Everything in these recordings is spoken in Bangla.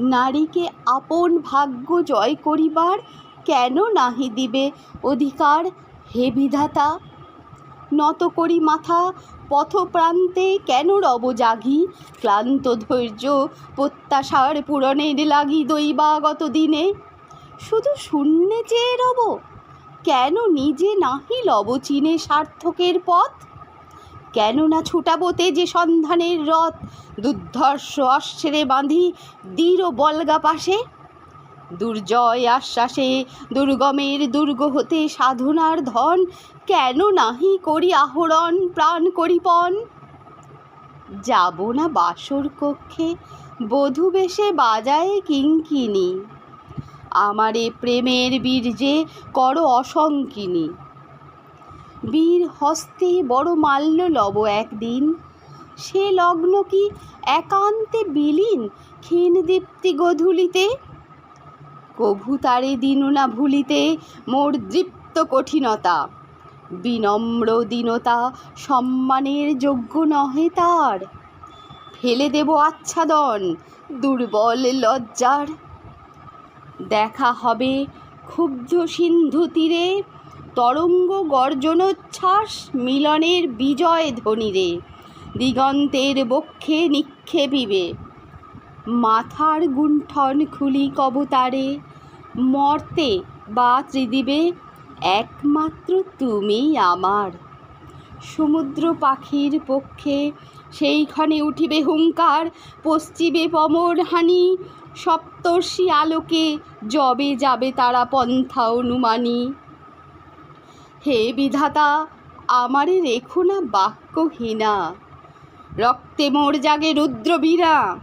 নারীকে আপন ভাগ্য জয় করিবার কেন নাহি দিবে অধিকার হে বিধাতা? নত করি মাথা, পথপ্রান্তে কেন রব জাগি? ক্লান্ত ধৈর্য প্রত্যাশার পূরণের লাগি দৈবাগত দিনে। শুধু শূন্যে চেয়ে রব? কেন নিজে নাহি লব চিনে সার্থকের পথ? কেন না ছুটাবো তেজে সন্ধানের রথ, দুর্ধর্ষ অশ্বেরে বাঁধি দৃঢ় বলগা পাশে। দুর্জয় আশ্বাসে দুর্গমের দুর্গ হতে সাধনার ধন, কেন নাহি করি আহরণ, প্রাণ করিপন যাব না বাসর কক্ষে, বধূ বেশে বাজায় কিঙ্কিনি আমারে প্রেমের বীর্যে কর অসঙ্কিনী বীর হস্তে বড় মাল্য লব একদিন। সে লগ্ন কি একান্তে বিলীন ক্ষীণ দীপ্তি গধূলিতে? কভু তারে দিনু না ভুলিতে মোর দৃপ্ত কঠিনতা। বিনম্র দীনতা সম্মানের যোগ্য নহে তার। ফেলে দেব আচ্ছাদন, দুর্বল লজ্জার। দেখা হবে ক্ষুব্ধ সিন্ধু তীরে তরঙ্গ গর্জনোচ্ছ্বাস মিলনের বিজয় ধ্বনিরে দিগন্তের বক্ষে নিক্ষেপিবে। মাথার গুণ্ঠন খুলি কবতারে। মর্তে বা ত্রিদিবে একমাত্র তুমি আমার। সমুদ্র পাখির পক্ষে সেইখানে উঠিবে হুঙ্কার, পশ্চিমে পমর হানি। সপ্তর্ষি আলোকে যবে যাবে তারা পন্থা অনুমানী। হে বিধাতা, আমারে রেখো না বাক্যহীনা। রক্তে মোর জাগে রুদ্রবীরা,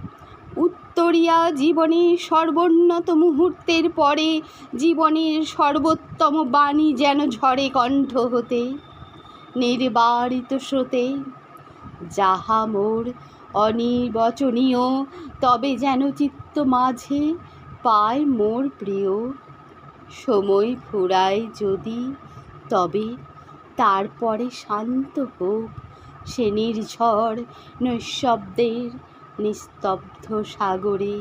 উত্তরিয়া জীবনের সর্বোন্নত মুহূর্তের পরে জীবনের সর্বোত্তম বাণী যেন ঝরে কণ্ঠ হতে, নির্বারিত স্রোতে। যাহা মোর অনির্বচনীয়, তবে যেন চিত্ত মাঝে পায় মোর প্রিয়। সময় ফুরায় যদি তবে তারপরে শান্ত হোক। সে নির্ঝর নৈশব্দের নিস্তব্ধ সাগরে